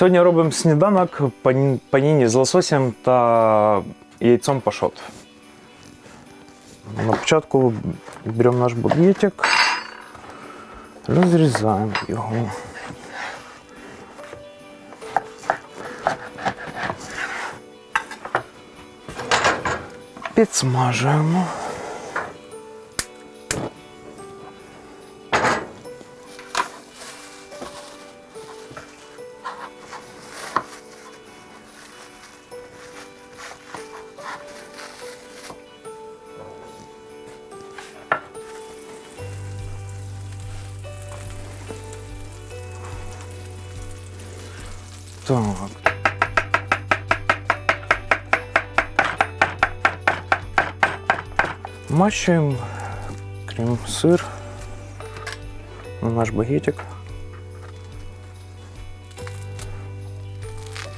Сьогодні робимо сніданок паніні з лососем та яйцом пашот. На початку беремо наш багетик, розрізаємо його. Підсмажуємо. Так. Мащуємо крем сир на наш багетик.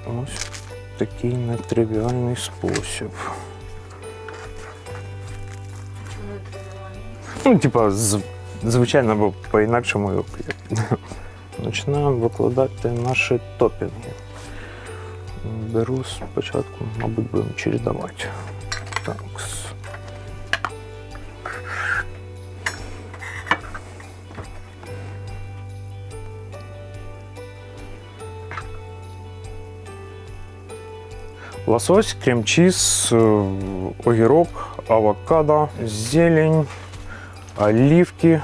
Ось такий нетривіальний спосіб. Ну, типа, звичайно, бо по-інакшому починаємо викладати наші топінги. Беру спочатку, мабуть, будемо чередувати. Так. Лосось, крем-чиз, э, огірок, авокадо, зелень, оливки.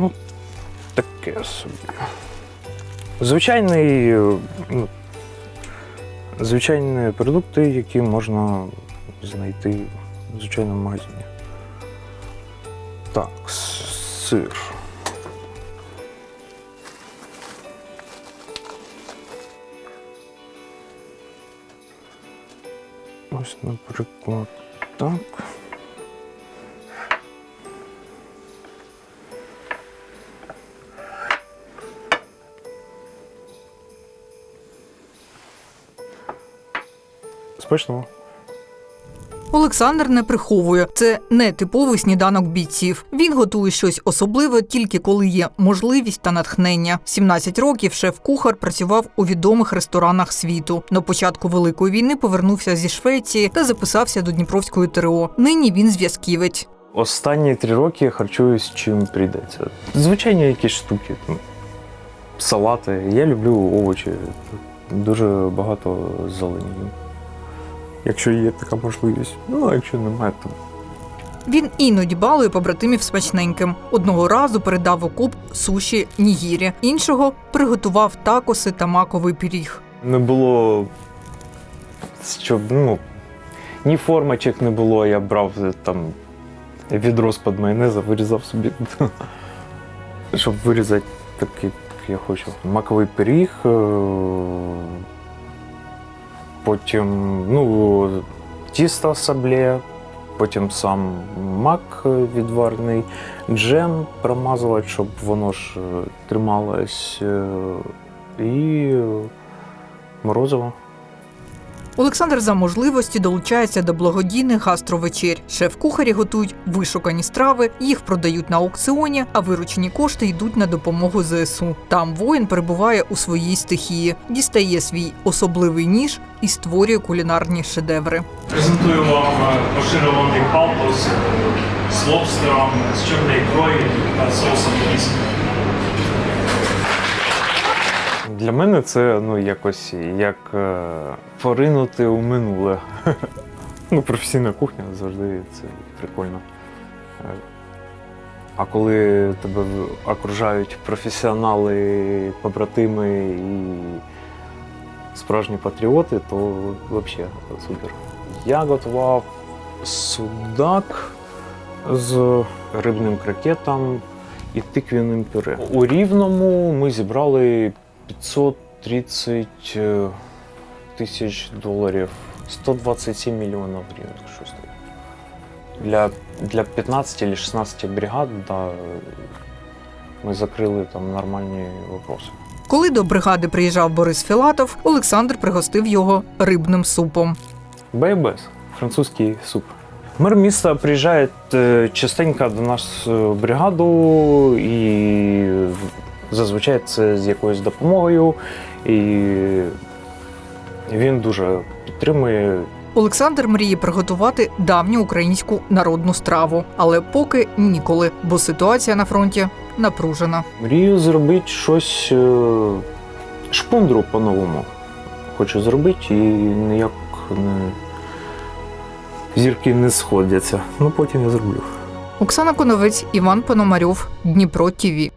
Ну, таке собі. Звичайний, ну, звичайні продукти, які можна знайти в звичайному магазині. Так, сир. Ось, наприклад, так. Смачно. Олександр не приховує. Це не типовий сніданок бійців. Він готує щось особливе тільки коли є можливість та натхнення. 17 років шеф-кухар працював у відомих ресторанах світу. На початку великої війни повернувся зі Швеції та записався до Дніпровської ТРО. Нині він зв'язківець. Останні три роки харчуюсь чим прийдеться. Звичайні якісь штуки. Салати. Я люблю овочі. Дуже багато зелені. Якщо є така можливість. Ну, а якщо немає, то Він іноді балує побратимів смачненьким. Одного разу передав в окоп суші нігірі, іншого приготував такоси та маковий пиріг. не було. Щоб, ну, ні формочок не було, я брав е, там відро з-під майонеза, вирізав собі, щоб вирізати такий, як я хочу. Маковий пиріг. Потім, ну, тісто саблє, потім сам мак відварний, джем промазувати, щоб воно ж е, трималось. е, І морозиво. Олександр за можливості долучається до благодійних гастровечер. Шеф-кухарі готують вишукані страви, їх продають на аукціоні, а виручені кошти йдуть на допомогу ЗСУ. Там воїн перебуває у своїй стихії, дістає свій особливий ніж і створює кулінарні шедеври. Презентую вам е, поширований палтус з лобстером, з чорної ікрою та соусом. Для мене це ну, якось як е, поринути у минуле. ну, професійна кухня завжди це прикольно. Е, А коли тебе окружають професіонали, побратими і справжні патріоти, то взагалі супер. Я готував судак з рибним крокетом і тиквяним пюре. У Рівному ми зібрали 530 е, тисяч доларів, 127 мільйонів гривень. Щось таке. Для, для 15 чи 16 бригад да, ми закрили там нормальні вопроси. Коли до бригади приїжджав Борис Філатов, Олександр пригостив його рибним супом. Бейбес, французький суп. Мер міста приїжджає е, частенько до нас в бригаду і Зазвичай це з якоюсь допомогою, і він дуже підтримує. Олександр мріє приготувати давню українську народну страву, але поки ніколи, бо ситуація на фронті напружена. Мрію зробити щось е, шпундру по-новому. Хочу зробити і ніяк не зірки не сходяться. Ну потім я зроблю. Оксана Коновець, Іван Пономарьов, Дніпро ТІВІ.